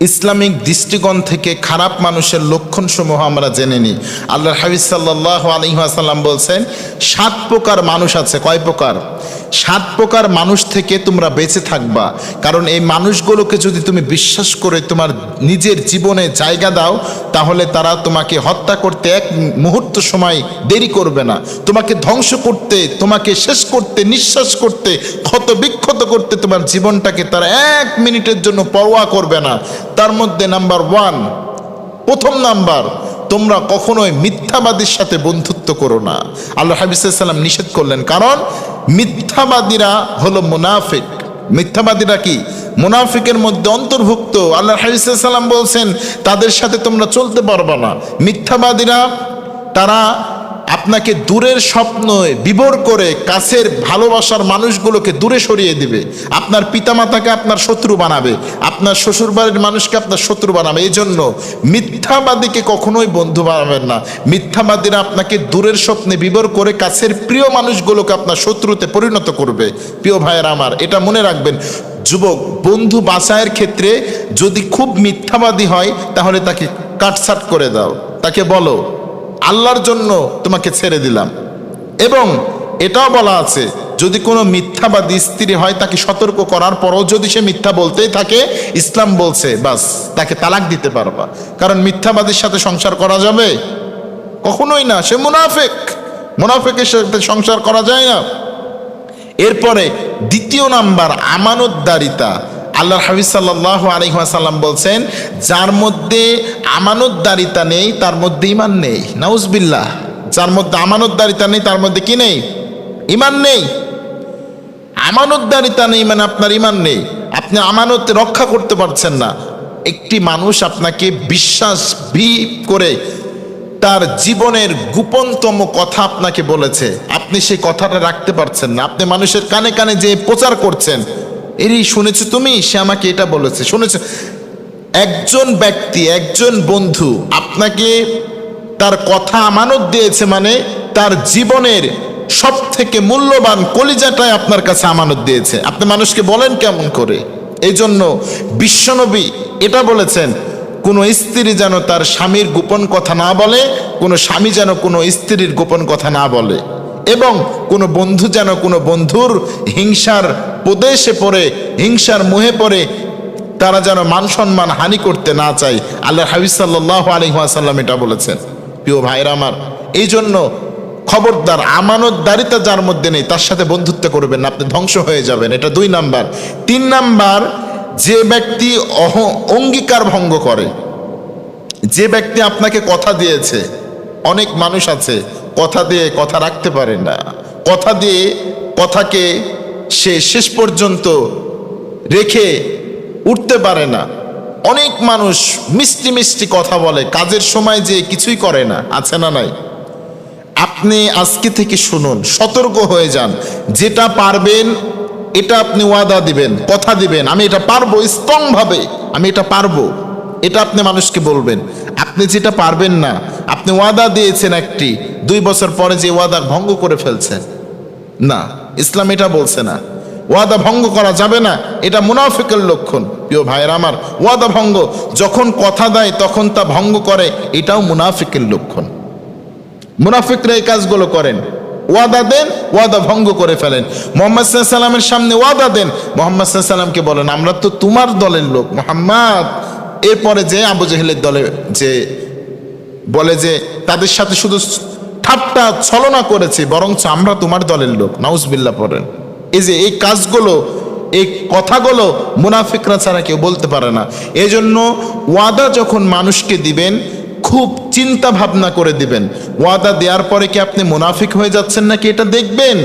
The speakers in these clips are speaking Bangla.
ইসলামিক দৃষ্টিকোণ থেকে খারাপ মানুষের লক্ষণসমূহ আমরা জেনে নিই। আল্লাহ হাবিজ সাল্লাহ আলহিহাসাল্লাম বলছেন, সাত প্রকার মানুষ আছে। কয় প্রকার? সাত প্রকার মানুষ থেকে তোমরা বেঁচে থাকবা। কারণ এই মানুষগুলোকে যদি তুমি বিশ্বাস করে তোমার নিজের জীবনে জায়গা দাও, তাহলে তারা তোমাকে হত্যা করতে এক মুহূর্ত সময় দেরি করবে না। তোমাকে ধ্বংস করতে, তোমাকে শেষ করতে, নিঃশ্বাস করতে ক্ষত বিক্ষত করতে তোমার জীবনটাকে তারা এক মিনিটের জন্য পরোয়া করবে না। তার মধ্যে নাম্বার ওয়ান, প্রথম নাম্বার, তোমরা কখনোই মিথ্যাবাদীর সাথে বন্ধুত্ব করো না। আল্লাহ হাবিসাল্লাম নিষেধ করলেন। কারণ মিথ্যাবাদীরা হলো মুনাফিক। মিথ্যাবাদীরা কি? মুনাফিকের মধ্যে অন্তর্ভুক্ত। আল্লাহ হাবিসাল্লাম বলছেন, তাদের সাথে তোমরা চলতে পারবে না। মিথ্যাবাদীরা, তারা আপনাকে দূরের স্বপ্ন বিবর করে কাছের ভালোবাসার মানুষগুলোকে দূরে সরিয়ে দিবে। আপনার পিতামাতাকে আপনার শত্রু বানাবে। আপনার শ্বশুরবাড়ির মানুষকে আপনার শত্রু বানাবে। এই জন্য মিথ্যাবাদীকে কখনোই বন্ধু বানাবেন না। মিথ্যাবাদীরা আপনাকে দূরের স্বপ্নে বিবর করে কাছের প্রিয় মানুষগুলোকে আপনার শত্রুতে পরিণত করবে। প্রিয় ভাইয়ের আমার, এটা মনে রাখবেন। যুবক, বন্ধু বাছাইয়ের ক্ষেত্রে যদি খুব মিথ্যাবাদী হয়, তাহলে তাকে কাটসাট করে দাও। তাকে বলো আল্লাহর জন্য তোমাকে ছেড়ে দিলাম। এবং এটাও বলা আছে, যদি কোনো মিথ্যাবাদী স্ত্রী হয় তাকে সতর্ক করার পরও যদি সে মিথ্যা বলতেই থাকে, ইসলাম বলছে, বাস, তাকে তালাক দিতে পারবা। কারণ মিথ্যাবাদীর সাথে সংসার করা যাবে? কখনোই না, সে মুনাফেক। মুনাফেকের সাথে সংসার করা যায় না। এরপরে, দ্বিতীয় নাম্বার, আমানতদারিতা। আল্লাহ হাবিজ সাল্লাহ আলহিহাসাল্লাম বলছেন, যার মধ্যে আমানতদারিতা নেই, তার মধ্যে ইমান নেই। নাউজবিল্লাহ। যার মধ্যে আমানতদারিতা নেই, তার মধ্যে কি নেই? ইমান নেই। আমানতদারিতা নেই মানে আপনার ইমান নেই। আপনি আমানত রক্ষা করতে পারছেন না। একটি মানুষ আপনাকে বিশ্বাস ভি করে তার জীবনের গোপনতম কথা আপনাকে বলেছে। আপনি সেই কথাটা রাখতে পারছেন না। আপনি মানুষের কানে কানে যে প্রচার করছেন এরই শুনেছো তুমি? সে আমাকে এটা বলেছে। শুনেছো? একজন ব্যক্তি, একজন বন্ধু আপনাকে তার কথা আমানত দিয়েছে মানে তার জীবনের সব থেকে মূল্যবান কলিজাটাই আপনার কাছে আমানত দিয়েছে। আপনি মানুষকে বলেন কেমন করে? এই জন্য বিশ্বনবী এটা বলেছেন, কোনো স্ত্রী যেন তার স্বামীর গোপন কথা না বলে, কোনো স্বামী যেন কোনো স্ত্রীর গোপন কথা না বলে। এবং কোনো বন্ধু যেন কোনো বন্ধুর হিংসার প্রদেশে পড়ে, হিংসার মুহে পড়ে, তারা যেন মান সম্মান হানি করতে না চায়। আল্লাহ হাবিজ সাল্লাহ আলহিহাসাল্লাম এটা বলেছেন। প্রিয় ভাইরা আমার এই জন্য খবরদার, আমানতদারিতা যার মধ্যে নেই, তার সাথে বন্ধুত্ব করবেন আপনি ধ্বংস হয়ে যাবেন। এটা দুই নাম্বার। তিন নাম্বার, যে ব্যক্তি অহ, অঙ্গীকার ভঙ্গ করে, যে ব্যক্তি আপনাকে কথা দিয়েছে অনেক মানুষ আছে, কথা দিয়ে কথা রাখতে পারে না। কথা দিয়ে কথাকে সে শেষ পর্যন্ত রেখে উঠতে পারে না। অনেক মানুষ মিষ্টি মিষ্টি কথা বলে, কাজের সময় যে কিছুই করে না, আছে না নাই? আপনি আজকে থেকে শুনুন, সতর্ক হয়ে যান। যেটা পারবেন, এটা আপনি ওয়াদা দিবেন, কথা দিবেন। আমি এটা পারব স্ট্রংভাবে আমি এটা পারব। এটা আপনি মানুষকে বলবেন। আপনি যেটা পারবেন না আপনি ওয়াদা দিয়েছেন একটি, দুই বছর পরে যে ওয়াদা ভঙ্গ করে ফেলছেন। না, ইসলাম এটা বলছে না। ওয়াদা ভঙ্গ করা যাবে না, এটা মুনাফিকের লক্ষণ। প্রিয় ভাইয়ের আমার, ওয়াদা ভঙ্গ, যখন কথা দেয়, তখন তা ভঙ্গ করে, এটাও মুনাফিকের লক্ষণ। মুনাফিকরা এই কাজগুলো করেন। ওয়াদা দেন, ওয়াদা ভঙ্গ করে ফেলেন। মোহাম্মদ সাল্লামের সামনে ওয়াদা দেন। মোহাম্মদ সাল্লামকে বলেন, আমরা তো তোমার দলের লোক। মোহাম্মদ, এরপরে যে আবু জেহেলের দলে যে বলে যে, তাদের সাথে শুধু ঠাপটা ছলনা করেছে, বরঞ্চ আমরা তোমার দলের লোক। নাউজবিল্লা পড়েন। এই যে, এই কাজগুলো, এই কথাগুলো মুনাফিকরা ছাড়া কেউ বলতে পারে না। এই জন্য ওয়াদা যখন মানুষকে দিবেন, খুব চিন্তা ভাবনা করে দিবেন। ওয়াদা দেওয়ার পরে কি আপনি মুনাফিক হয়ে যাচ্ছেন নাকি এটা দেখবেন?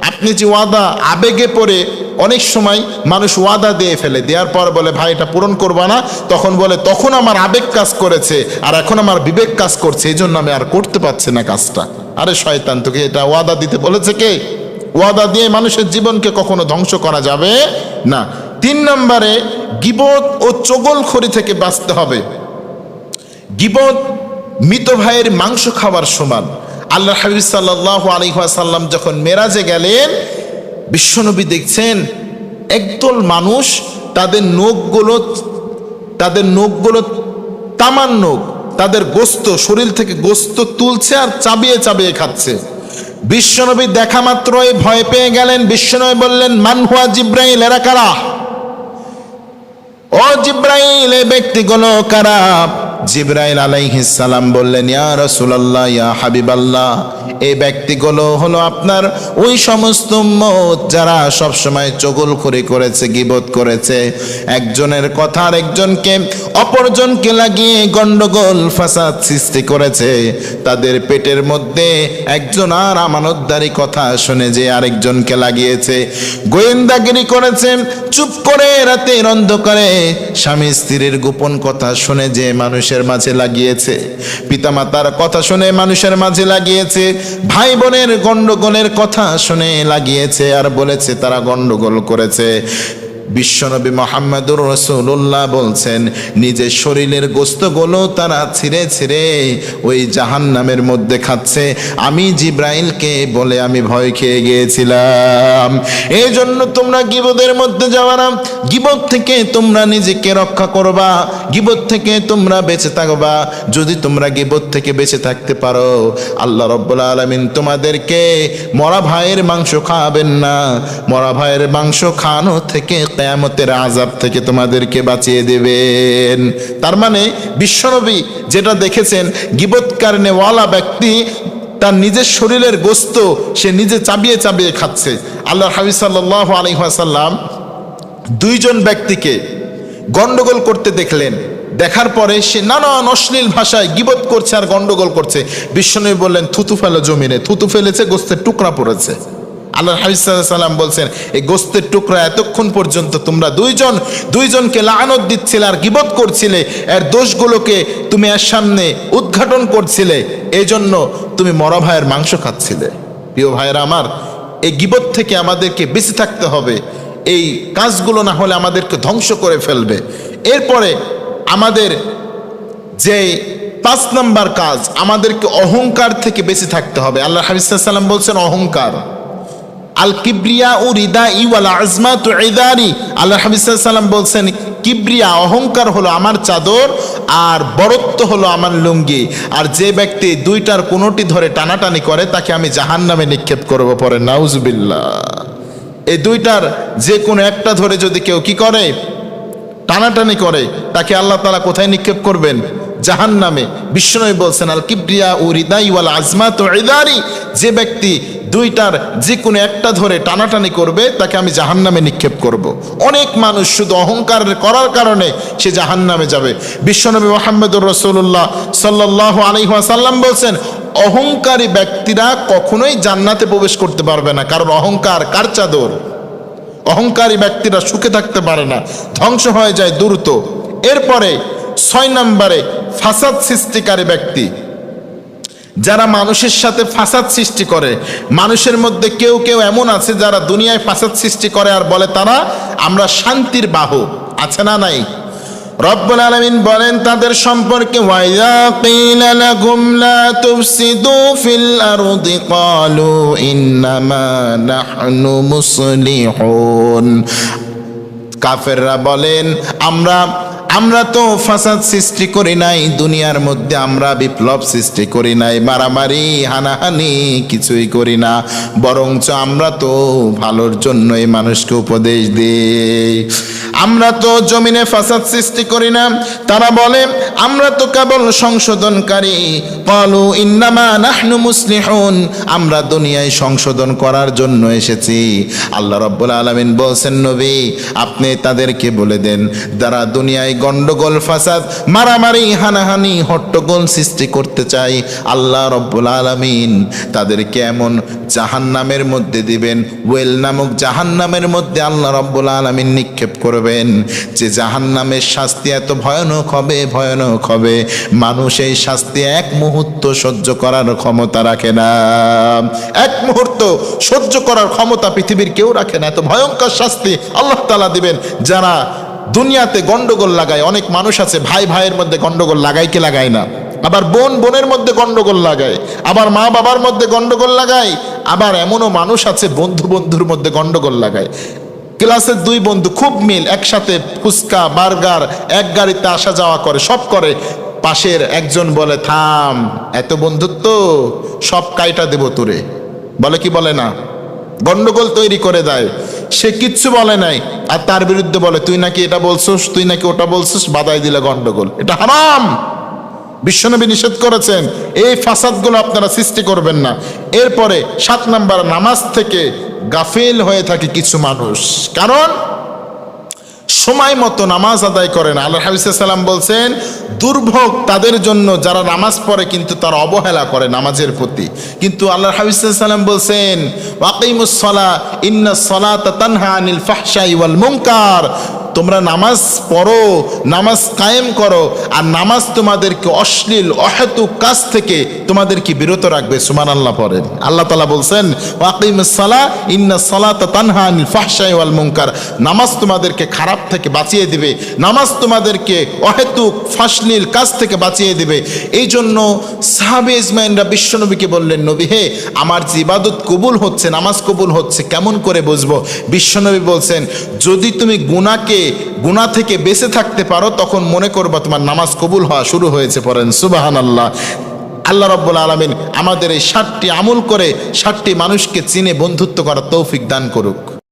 আপনি যে ওয়াদা আবেগে পড়ে অনেক সময় মানুষ ওয়াদা দিয়ে ফেলে, দেওয়ার পর বলে, ভাই, এটা পূরণ করবা না। তখন বলে, তখন আমার আবেগ কাজ করেছে আর এখন আমার বিবেক কাজ করছে এই জন্য আমি আর করতে পারছি না কাজটা। আরে শয়তান, তোকে এটা ওয়াদা দিতে বলেছে কে? ওয়াদা দিয়ে মানুষের জীবনকে কখনো ধ্বংস করা যাবে না। তিন নম্বরে, গিবত ও চগলখড়ি থেকে বাঁচতে হবে। গিবত মৃত ভাইয়ের মাংস খাওয়ার সমান। আল্লাহ হাবিব সাল্লাহ আলহাসাল্লাম যখন মেরাজে গেলেন বিশ্বনবী দেখছেন, একদল মানুষ, তাদের নখগুলো তাদের নখগুলো তামার নখ, তাদের গোস্ত, শরীর থেকে গোস্ত তুলছে আর চাবিয়ে চাবিয়ে খাচ্ছে। বিশ্বনবী দেখা মাত্রই ভয় পেয়ে গেলেন। বিশ্বনবী বললেন মানহুয়া জিব্রাইল, এরা কারা? ও জিব্রাইল এই ব্যক্তিগুলো কারা? জিব্রাইল সালাম বললেন, ইয়া রাসূলুল্লাহ, ইয়া হাবিবাল্লাহ, এই ব্যক্তিগুলো হলো আপনার ওই সমস্ত উম্মত যারা সব সময় চগলখড়ি করেছে, গিবত করেছে। একজনের কথা আর একজনকে অপরজনকে লাগিয়ে গন্ডগোল, ফাসাদ সৃষ্টি করেছে। তাদের পেটের মধ্যে একজন আর আমানতদারি কথা শুনে যে আরেকজনকে লাগিয়েছে, গোয়েন্দাগিরি করেছে, চুপ করে রাতের অন্ধকারে স্বামী স্ত্রীর গোপন কথা শুনে যে মানুষের মাঝে লাগিয়েছে। পিতামাতার কথা শুনে মানুষের মাঝে লাগিয়েছে। ভাই বোনের গন্ডগোলের কথা শুনে লাগিয়েছে আর বলেছে তারা গন্ডগোল করেছে। বিশ্বনবী মোহাম্মদুর রসুল্লাহ বলছেন, নিজের শরীরের গোস্তগুলো তারা ছিঁড়ে ছিঁড়ে ওই জাহান নামের মধ্যে খাচ্ছে। আমি জিব্রাইলকে বলে আমি ভয় খেয়ে গিয়েছিলাম। এই জন্য তোমরা গিবদের মধ্যে যাওয়া না। গিবত থেকে তোমরা নিজেকে রক্ষা করবা। গিবত থেকে তোমরা বেঁচে থাকবা। যদি তোমরা গিবত থেকে বেঁচে থাকতে পারো, আল্লাহ রব্বুল আলমিন তোমাদেরকে মরা ভাইয়ের মাংস খাওয়াবেন না। মরা ভাইয়ের মাংস খাওয়ানো থেকে কেয়ামতের আজাব থেকে তোমাদেরকে বাঁচিয়ে দেবেন। তার মানে বিশ্বনবী যেটা দেখেছেন গিবৎকার নেওয়ালা ব্যক্তি তার নিজের শরীরের গোস্ত সে নিজে চাবিয়ে চাবিয়ে খাচ্ছে। আল্লাহ হাবিজ সাল্লাহ আলহাসাল্লাম দুইজন ব্যক্তিকে গন্ডগোল করতে দেখলেন। দেখার পরে সে নানান অশ্লীল ভাষায় গিবত করছে আর গন্ডগোল করছে। বিশ্বনবী বললেন, থুতু ফেলো জমিনে, থুতু ফেলেছে, গোস্তের টুকরা পড়েছে। আল্লাহ হাবিসাল্লাম বলছেন, এই গোস্তের টুকরা এতক্ষণ পর্যন্ত তোমরা দুইজন, দুইজনকে লানত দিচ্ছিলে আর গিবত করছিলে, এর দোষগুলোকে তুমি এর সামনে উদ্ঘাটন করছিলে এই জন্য তুমি মরা ভাইয়ের মাংস খাচ্ছিলে। প্রিয় ভাইয়েরা আমার, এই গিবত থেকে আমাদেরকে বেঁচে থাকতে হবে। এই কাজগুলো না হলে আমাদেরকে ধ্বংস করে ফেলবে। এরপরে আমাদের যে পাঁচ নাম্বার কাজ, আমাদেরকে অহংকার থেকে বেঁচে থাকতে হবে। আল্লাহ হাবিসাল্লাম বলছেন, অহংকার। আল কিবরিয়া ও রিদা ইওয়াল আজমা তো ইদারি আল্লাহ হাবিসাল্লাম বলছেন, কিবরিয়া অহংকার হলো আমার চাদর আর বরত্ব হলো আমার লুঙ্গি। আর যে ব্যক্তি দুইটার কোনোটি ধরে টানাটানি করে, তাকে আমি জাহান নামে নিক্ষেপ করব পরে। নাউজুবিল্লাহ। এই দুইটার যে কোনো একটা ধরে যদি কেউ কি করে? টানাটানি করে, তাকে আল্লাহ তালা কোথায় নিক্ষেপ করবেন? জাহান নামে বিষ্ণু বলছেন, আল কিবরিয়া ও হৃদয় ওয়াল আজমা তো ইদারি। যে ব্যক্তি দুইটার যে কোনো একটা ধরে টানাটানি করবে, তাকে আমি জাহান নামে নিক্ষেপ করব। অনেক মানুষ শুধু অহংকার করার কারণে সে জাহান নামে যাবে। বিশ্বনবী মোহাম্মদুর রসুল্লাহ সাল্লাহ আলহাসাল্লাম বলছেন, অহংকারী ব্যক্তিরা কখনোই জান্নাতে প্রবেশ করতে পারবে না, কারণ অহংকার কার চাদর? অহংকারী ব্যক্তিরা সুখে থাকতে পারে না, ধ্বংস হয়ে যায় দ্রুত। এরপরে ছয় নম্বরে ফাসাদ সৃষ্টিকারী ব্যক্তি। যারা মানুষের সাথে ফাসাদ সৃষ্টি করে, মানুষের মধ্যে কেউ কেউ এমন আছে যারা দুনিয়ায় ফাসাদ সৃষ্টি করে আর বলে তারা, আমরা শান্তির বাহু। আছে না নাই? রব্বুল আলামিন বলেন, তাদের সম্পর্কে কাফেররা বলেন, আমরা আমরা তো ফাসাদ সৃষ্টি করি নাই, দুনিয়ার মধ্যে আমরা বিপ্লব সৃষ্টি করি নাই, মারামারি, হানাহানি কিছুই করি না, বরঞ্চ আমরা তো ভালোর জন্যই মানুষকে উপদেশ দিই। আমরা তো জমিনে ফাসাদ সৃষ্টি করি না। তারা বলে, আমরা তো কেবল সংশোধনকারী। কলু ইন্নামা নাহনু মুসলিহুন। আমরা দুনিয়ায় সংশোধন করার জন্য এসেছি। আল্লাহ রব্বুল আলমিন বলছেন, নবী, আপনি তাদেরকে বলে দেন, যারা দুনিয়ায় গন্ডগোল, ফাসাদ, মারামারি, হানাহানি, হট্টগোল সৃষ্টি করতে চাই আল্লাহ রব্বুল আলমিন তাদেরকে এমন জাহান্নামের মধ্যে দিবেন, ওয়েল নামক জাহান্নামের মধ্যে আল্লাহ রব্বুল আলমিন নিক্ষেপ করবেন। যে জাহান্নামের শাস্তি এত ভয়ানক হবে ভয়ানক হবে। মানুষ এই শাস্তি এক মুহূর্ত সহ্য করার ক্ষমতা রাখে না। এক মুহূর্ত সহ্য করার ক্ষমতা পৃথিবীর কেউ রাখে না। এত ভয়ঙ্কর শাস্তি আল্লাহ তালা দিবেন। যারা দুনিয়াতে গন্ডগোল লাগায়, অনেক মানুষ আছে, ভাই ভাইয়ের মধ্যে গন্ডগোল লাগায় কি লাগায় না? আবার বোন বোনের মধ্যে গন্ডগোল লাগায়, আবার মা বাবার মধ্যে গন্ডগোল লাগায়, আবার এমনও মানুষ আছে বন্ধু বন্ধুর মধ্যে গন্ডগোল লাগায়। ক্লাসের দুই বন্ধু খুব মিল, একসাথে ফুচকা, বার্গার, এক গাড়িতে আসা যাওয়া করে, সব করে। পাশের একজন বলে, থাম, এত বন্ধুত্ব, সব কাইটা দেব তোরে। বলে কি বলে না? গন্ডগোল তৈরি করে দেয়। সে কিচ্ছু বলে নাই। আর তার বিরুদ্ধে বলে, তুই নাকি এটা বলছিস, তুই নাকি ওটা বলছিস? বাদাই দিলে গন্ডগোল। এটা হারাম! বিশ্বনবী নিষেধ করেছেন, এই ফাসাদগুলো আপনারা সৃষ্টি করবেন না। এরপরে সাত নাম্বার, নামাজ থেকে গাফিল হয়ে থাকে কিছু মানুষ। কারণ, সময় মতো নামাজ আদায় করে না। আল্লাহ হাবিসাল্লাম বলছেন, দুর্ভোগ তাদের জন্য যারা নামাজ পড়ে কিন্তু তারা অবহেলা করে নামাজের প্রতি। কিন্তু আল্লাহ হাবিসাল্লাম বলছেন ওয়াকিমুসলা ইন্না সলা তানহা আনিল ফাহশাই ওয়াল মুনকার। তোমরা নামাজ পড়ো, নামাজ কায়েম করো, আর নামাজ তোমাদেরকে অশ্লীল, অহেতুক কাজ থেকে তোমাদেরকে বিরত রাখবে। সুমান আল্লাহ পড়েন। আল্লাহ তালা বলছেন ওয়াকিম সালা, ইন্না সালাত তানহা আনিল ফাহশাই ওয়াল মুনকার। নামাজ তোমাদেরকে খারাপ থেকে বাঁচিয়ে দিবে, নামাজ তোমাদেরকে অহেতুক, ফাসলিল কাজ থেকে বাঁচিয়ে দিবে। এই জন্য সাহাবে ইসমাইনরা বিশ্বনবীকে বললেন, নবী হে, আমার যে ইবাদত কবুল হচ্ছে, নামাজ কবুল হচ্ছে, কেমন করে বুঝব? বিশ্বনবী বলছেন, যদি তুমি গুনাকে গুণা থেকে বেঁচে থাকতে পারো, তখন মনে করবা তোমার নামাজ কবুল হওয়া শুরু হয়েছে পড়েন। সুবাহান আল্লাহ আল্লাহ রব্বুল আলমিন আমাদের এই ষাটটি আমল করে ষাটটি মানুষকে চিনে বন্ধুত্ব করার তৌফিক দান করুক।